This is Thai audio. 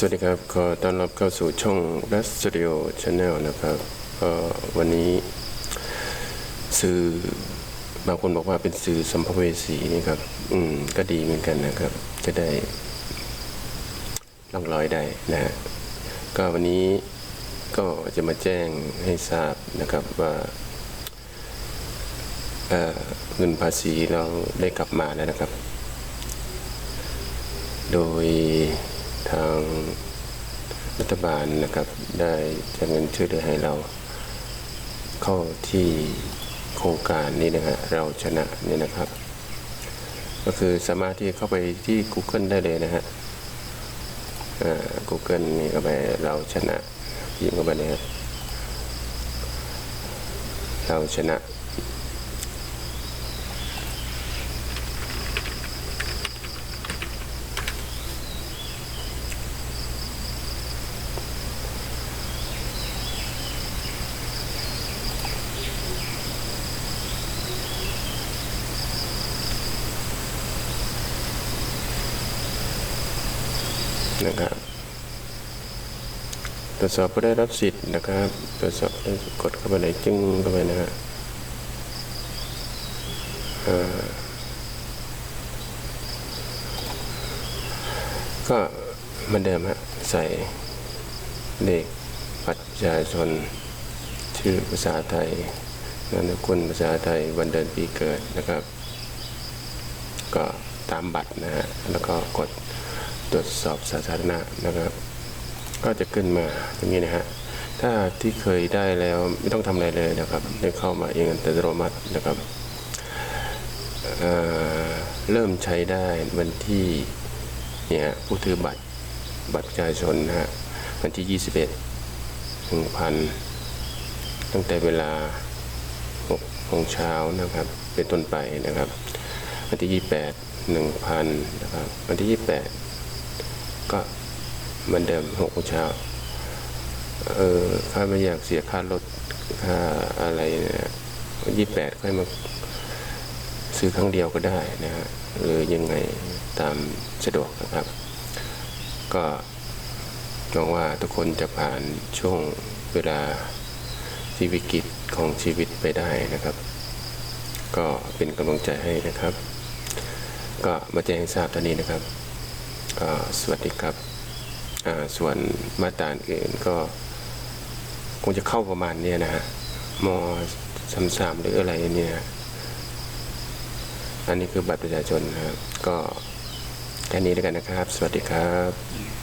สวัสดีครับ ขอต้อนรับเข้าสู่ช่อง r e s t u d i o Channel นะครับก็วันนี้ สื่อบางคนบอกว่าเป็นสื่อสัมภเวสีนี่ครับ อืม ก็ดีเหมือนกันนะครับ จะได้ล่องลอยได้นะก็วันนี้ก็จะมาแจ้งให้ทราบนะครับว่าเเงินภาษีเราได้กลับมาแล้วนะครับ โดย ทางรัฐบาลนะครับ ได้จะเงินช่วยเหลือให้เรา เข้าที่โครงการนี้นะฮะเราชนะเนี่ยนะครับ ก็คือสามารถที่เข้าไปที่ Google ได้เลยนะฮะอ่า Google นี่เข้าไปเราชนะพิมพ์เข้าไปเนี่ยฮะเราชนะ นะครับตรวจสอบผู้ได้รับสิทธิ์นะครับ ตรวจสอบได้กดเข้าไปไหนจึงเข้าไปนะฮะก็เหมือนเดิมฮะใส่เลขบัตรประชาชน ชื่อภาษาไทยนามสกุลภาษาไทยวันเดือนปีเกิดนะครับ ก็ตามบัตรนะฮะแล้วก็กด ตรวจสอบสาธารณะนะครับ ก็จะขึ้นมาอย่างนี้นะฮะถ้าที่เคยได้แล้วไม่ต้องทำอะไรเลยนะครับได้เข้ามาเองอัตโนมัตินะครับเเริ่มใช้ได้วันที่เนี่ยผู้ถือบัตรบัตรประชาชนนะฮะวันที่ 21 1,000ตั้งแต่เวลา6โมงเช้านะครับ เป็นต้นไปนะครับ วันที่ 28 1,000นะครับวันที่ 28 ก็เหมือนเดิม6โมงเช้าเออข้าไม่อยากเสียค่ารถค่าอะไรเนี่ย28ค่อยมาซื้อครั้งเดียวก็ได้นะฮะหรือยังไงตามสะดวกนะครับ ก็หวังว่าทุกคนจะผ่านช่วงเวลาที่วิกฤตของชีวิตไปได้นะครับ ก็เป็นกำลังใจให้นะครับ ก็มาแจ้งทราบตอนนี้นะครับ สวัสดีครับส่วนมาตราอื่นก็คงจะเข้าประมาณนี้นะฮะมสามสามหรืออะไรเนี่ยอันนี้คือบัตรประชาชนนะครับ ก็แค่นี้แล้วกันนะครับ สวัสดีครับ